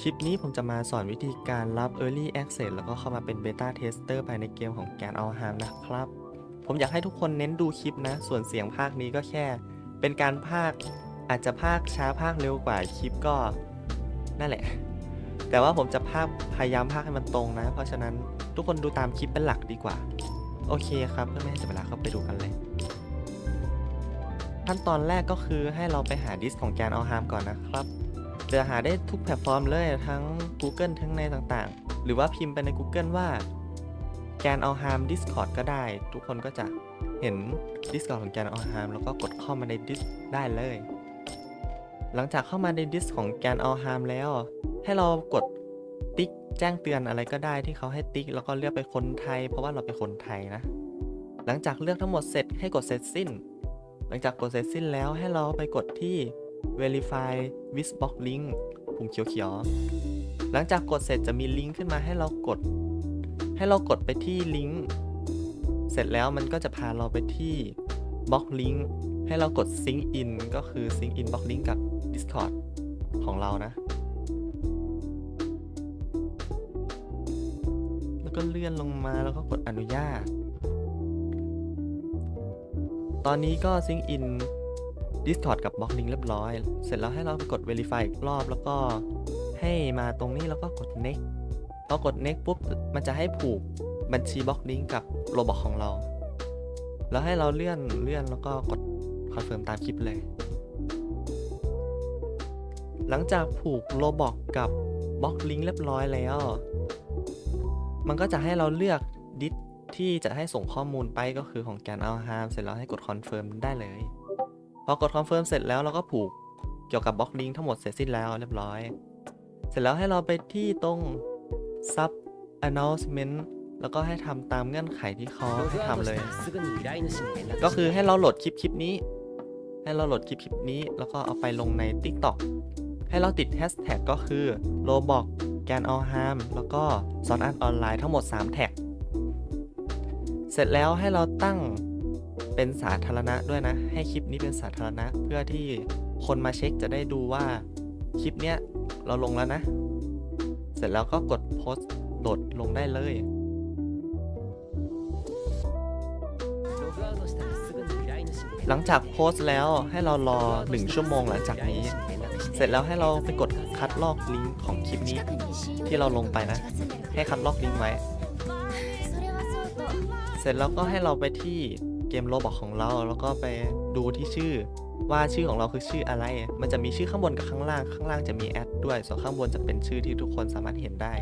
คลิปนี้ผมจะมาสอนวิธีการรับ Early Access แล้วก็เข้ามาเป็น Beta Tester ภายในเกมของ g a n a l h a m นะครับ ผมอยากให้ทุกคนเน้นดูคลิปนะ ส่วนเสียงภาคนี้ก็แค่ เป็นการภาคอาจจะภาคช้าภาคเร็วกว่าคลิปก็นั่นแหละ แต่ว่าผมจะภาคพยายามภาคให้มันตรงนะ เพราะฉะนั้นทุกคนดูตามคลิปเป็นหลักดีกว่า โอเคครับเพื่อไม่ให้เสียเวลาเข้าไปดูกันเลย ขั้นตอนแรกก็คือให้เราไปหาดิสก์ของ g a n a l h a m ก่อนนะครับ จะหาได้ทุกแพลตฟอร์มเลยทั้ง Google ทั้งในต่างๆ หรือว่าพิมพ์ไปใน Google ว่า g a n a l h a m Discord ก็ได้ ทุกคนก็จะเห็น Discord ของ g a n a l h a m แล้วก็กดเข้ามาใน Dis ได้เลย หลังจากเข้ามาใน Dis ของ g a n a l h a m แล้ว ให้เรากดติ๊กแจ้งเตือนอะไรก็ได้ที่เขาให้ติ๊กแล้วก็เลือกไปคนไทย เพราะว่าเราเป็นคนไทยนะ หลังจากเลือกทั้งหมดเสร็จให้กดเสร็จสิ้น หลังจากกดเสร็จสิ้นแล้วให้เราไปกดที่ verify with box link ปุ่มเขียวๆ หลังจากกดเสร็จจะมีลิงก์ขึ้นมาให้เรากด ให้เรากดไปที่ลิงก์ เสร็จแล้วมันก็จะพาเราไปที่บล็อกลิงก์ให้เรากด sync in ก็คือ sync in บล็อกลิงก์กับ Discord ของเรานะ แล้วก็เลื่อนลงมาแล้วก็กดอนุญาต ตอนนี้ก็ sync in Discord กับบล็อกลิงเรียบร้อย เสร็จแล้วให้เราไปกด Verify อีกรอบแล้วก็ให้มาตรงนี้แล้วก็กด Next พอกด Next ปุ๊บมันจะให้ผูกบัญชีบล็อกลิงก์กับโรบอทของเรา แล้วให้เราเลื่อนเลื่อนแล้วก็กดคอนเฟิร์มตามคลิปเลย หลังจากผูกโรบอทกับบล็อกลิงก์เรียบร้อยแล้ว มันก็จะให้เราเลือกดิสที่จะให้ส่งข้อมูลไปก็คือของแกนเอาฮามเสร็จแล้วให้กดคอนเฟิร์มได้เลย พอกดคอนเฟิร์มเสร็จแล้วเราก็ผูกเกี่ยวกับบล็อกลิงทั้งหมดเสร็จสิ้นแล้วเรียบร้อย เสร็จแล้วให้เราไปที่ตรง sub announcement แล้วก็ให้ทำตามเงื่อนไขที่เขาให้ทำเลย ก็คือให้เราโหลดคลิปคลิปนี้ ให้เราโหลดคลิปคลิปนี้ แล้วก็เอาไปลงใน TikTok ให้เราติดแฮชแท็กก็คือ Roblox แกนออฮามแล้วก็สอนอันออนไลน์ทั้งหมด 3 แท็ก เสร็จแล้วให้เราตั้ง เป็นสาธารณะด้วยนะ ให้คลิปนี้เป็นสาธารณะ เพื่อที่คนมาเช็คจะได้ดูว่าคลิปเนี้ยเราลงแล้วนะ เสร็จแล้วก็กดโพสต์โดดลงได้เลยหลังจากโพสต์แล้วให้เรารอ 1 ชั่วโมงหลังจากนี้ เสร็จแล้วให้เราไปกดคัดลอกลิงก์ของคลิปนี้ ที่เราลงไปนะ ให้คัดลอกลิงก์ไว้ เสร็จแล้วก็ให้เราไปที่ เกมโรบอกของเรา แล้วก็ไปดูที่ชื่อว่าชื่อของเราคือชื่ออะไร มันจะมีชื่อข้างบนกับข้างล่าง ข้างล่างจะมีแอดด้วย ส่วนข้างบนจะเป็นชื่อที่ทุกคนสามารถเห็นได้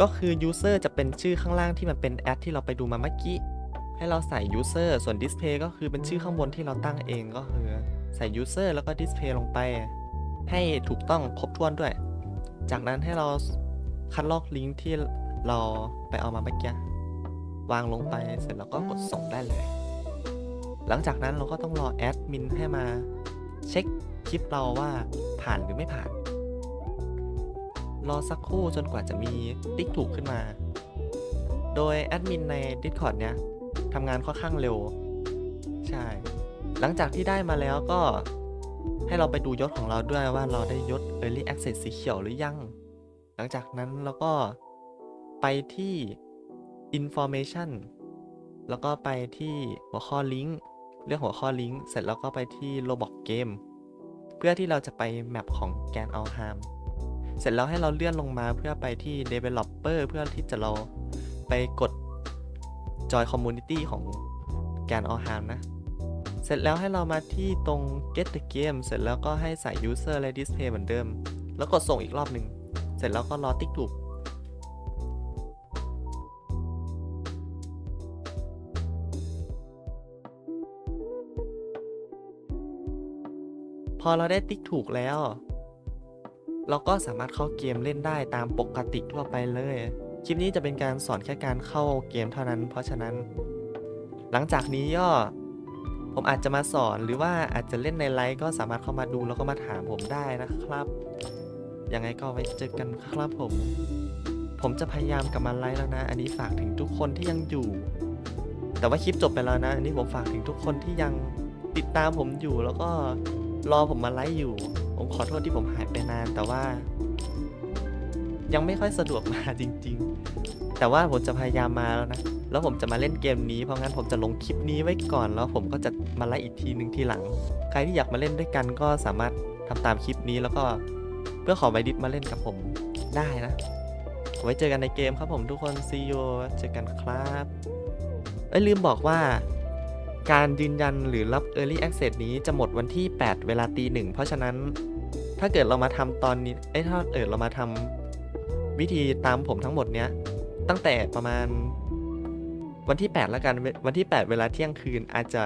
ก็คือ user จะเป็นชื่อข้างล่างที่มันเป็นแอดที่เราไปดูมาเมื่อกี้ ให้เราใส่ user ส่วน display ก็คือเป็นชื่อข้างบนที่เราตั้งเองก็คือใส่ user แล้วก็ display ลงไป ให้ถูกต้องครบถ้วนด้วย จากนั้นให้เราคัดลอกลิงก์ที่เราไปเอามาเมื่อกี้ วางลงไปเสร็จแล้วก็กดส่งได้เลย หลังจากนั้นเราก็ต้องรอแอดมินให้มาเช็คคลิปเราว่าผ่านหรือไม่ผ่าน รอสักครู่จนกว่าจะมีติ๊กถูกขึ้นมา โดยแอดมินใน Discord เนี้ยทำงานค่อนข้างเร็ว ใช่ หลังจากที่ได้มาแล้วก็ให้เราไปดูยศของเราด้วยว่าเราได้ยศ Early Access สีเขียวหรือยัง หลังจากนั้นเราก็ไปที่ Information แล้วก็ไปที่หัวข้อลิงก์เลือกหัวข้อลิงก์เสร็จแล้วก็ไปที่ Roblox Game เพื่อที่เราจะไปแมปของ g a n a l h a m เสร็จแล้วให้เราเลื่อนลงมาเพื่อไปที่ Developer เพื่อที่จะเราไปกด Join Community ของ g a n a l h a m นะ เสร็จแล้วให้เรามาที่ตรง Get the Game เสร็จแล้วก็ให้ใส่ User และ Display เหมือนเดิม แล้วกดส่งอีกรอบหนึ่ง เสร็จแล้วก็รอติ๊กถูก พอเราได้ติ๊กถูกแล้ว เราก็สามารถเข้าเกมเล่นได้ตามปกติทั่วไปเลย คลิปนี้จะเป็นการสอนแค่การเข้าเกมเท่านั้น เพราะฉะนั้น หลังจากนี้ก็ผมอาจจะมาสอนหรือว่าอาจจะเล่นในไลฟ์ก็สามารถเข้ามาดูแล้วก็มาถามผมได้นะครับ ยังไงก็ไว้เจอกันครับผม ผมจะพยายามกลับมาไลฟ์แล้วนะ อันนี้ฝากถึงทุกคนที่ยังอยู่ แต่ว่าคลิปจบไปแล้วนะ อันนี้ผมฝากถึงทุกคนที่ยังติดตามผมอยู่แล้วก็ รอผมมาไลฟ์อยู่ ผมขอโทษที่ผมหายไปนาน แต่ว่า ยังไม่ค่อยสะดวกมาจริง ๆ แต่ว่าผมจะพยายามมาแล้วนะ แล้วผมจะมาเล่นเกมนี้ เพราะงั้นผมจะลงคลิปนี้ไว้ก่อน แล้วผมก็จะมาไล่อีกทีหนึ่งทีหลัง ใครที่อยากมาเล่นด้วยกันก็สามารถทำตามคลิปนี้แล้วก็เพื่อขอไวดิสมาเล่นกับผมได้นะ ไว้เจอกันในเกมครับผมทุกคน see you เจอกันครับเอ้ยลืมบอกว่า การยืนยันหรือรับ Early Access นี้จะหมดวันที่ 8 เวลาตีหนึ่งเพราะฉะนั้นถ้าเกิดเรามาทำตอนนี้เอ้ถ้าเกิดเรามาทำวิธีตามผมทั้งหมดเนี้ยตั้งแต่ประมาณวันที่ 8 แล้วกันวันที่ 8 เวลาเที่ยงคืนอาจจะ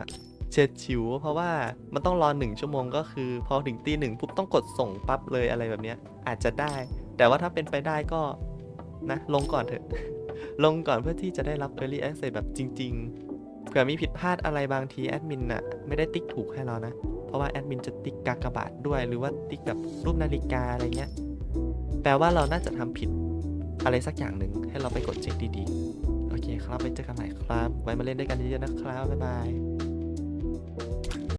เฉียดฉิว เพราะว่ามันต้องรอ1ชั่วโมงก็คือ พอถึงตีหนึ่งปุ๊บต้องกดส่งปั๊บเลยอะไรแบบเนี้ยอาจจะได้ แต่ว่าถ้าเป็นไปได้ก็นะลงก่อนเถอะ ลงก่อนเพื่อที่จะได้รับ Early Access แบบจริง ๆ เผื่อมีผิดพลาดอะไรบางทีแอดมินน่ะไม่ได้ติ๊กถูกให้เรานะ เพราะว่าแอดมินจะติ๊กกากบาทด้วย หรือว่าติ๊กแบบรูปนาฬิกาอะไรเงี้ย แปลว่าเราน่าจะทำผิดอะไรสักอย่างหนึ่งให้เราไปกดเช็คดีๆ โอเคครับไปเจอกันใหม่ครับ ไว้มาเล่นด้วยกันเยอะๆนะครับ บ๊ายบาย